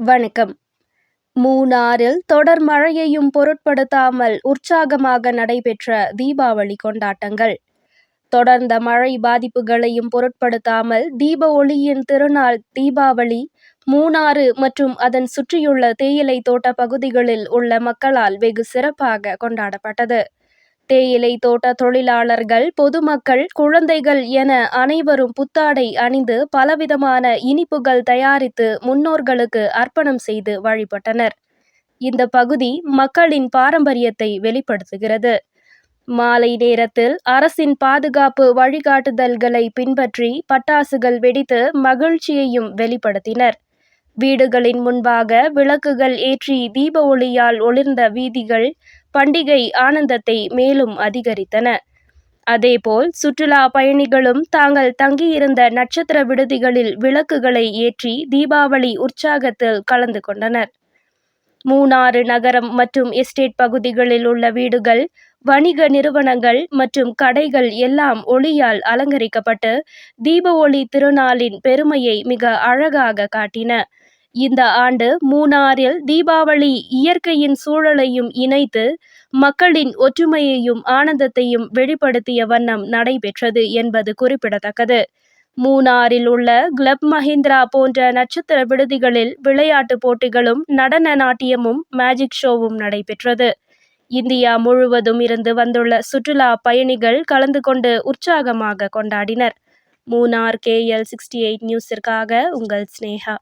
வணக்கம். மூணாறில் தொடர் மழையையும் பொருட்படுத்தாமல் உற்சாகமாக நடைபெற்ற தீபாவளி கொண்டாட்டங்கள். தொடர்ந்த மழை பாதிப்புகளையும் பொருட்படுத்தாமல் தீப ஒளியின் திருநாள் தீபாவளி மூணாறு மற்றும் அதன் சுற்றியுள்ள தேயிலை தோட்ட பகுதிகளில் உள்ள மக்களால் வெகு சிறப்பாக கொண்டாடப்பட்டது. தேயிலை தோட்ட தொழிலாளர்கள் பொதுமக்கள் குழந்தைகள் என அனைவரும் புத்தாடை அணிந்து பலவிதமான இனிப்புகள் தயாரித்து முன்னோர்களுக்கு அர்ப்பணம் செய்து வழிபட்டனர். இந்த பகுதி மக்களின் பாரம்பரியத்தை வெளிப்படுத்துகிறது. மாலை நேரத்தில் அரசின் பாதுகாப்பு வழிகாட்டுதல்களை பின்பற்றி பட்டாசுகள் வெடித்து மகிழ்ச்சியையும் வெளிப்படுத்தினர். வீடுகளின் முன்பாக விளக்குகள் ஏற்றி தீப ஒளியால் ஒளிர்ந்த வீதிகள் பண்டிகை ஆனந்தத்தை மேலும் அதிகரித்தன. அதேபோல் சுற்றுலா பயணிகளும் தாங்கள் தங்கியிருந்த நட்சத்திர விடுதிகளில் விளக்குகளை ஏற்றி தீபாவளி உற்சாகத்தில் கலந்து கொண்டனர். மூணாறு நகரம் மற்றும் எஸ்டேட் பகுதிகளில் உள்ள வீடுகள் வணிக நிறுவனங்கள் மற்றும் கடைகள் எல்லாம் ஒளியால் அலங்கரிக்கப்பட்டு தீப ஒளி திருநாளின் பெருமையை மிக அழகாக காட்டின. இந்த ஆண்டு மூணாறில் தீபாவளி இயற்கையின் சூழலையும் இணைத்து மக்களின் ஒற்றுமையையும் ஆனந்தத்தையும் வெளிப்படுத்திய வண்ணம் நடைபெற்றது என்பது குறிப்பிடத்தக்கது. மூணாறில் உள்ள கிளப் மஹிந்திரா போன்ற நட்சத்திர விடுதிகளில் விளையாட்டு போட்டிகளும் நடன நாட்டியமும் மேஜிக் ஷோவும் நடைபெற்றது. இந்தியா முழுவதும் இருந்து வந்துள்ள சுற்றுலா பயணிகள் கலந்து கொண்டு உற்சாகமாக கொண்டாடினர். மூணார் கேஎல் சிக்ஸ்டி எயிட் நியூஸிற்காக உங்கள் ஸ்னேகா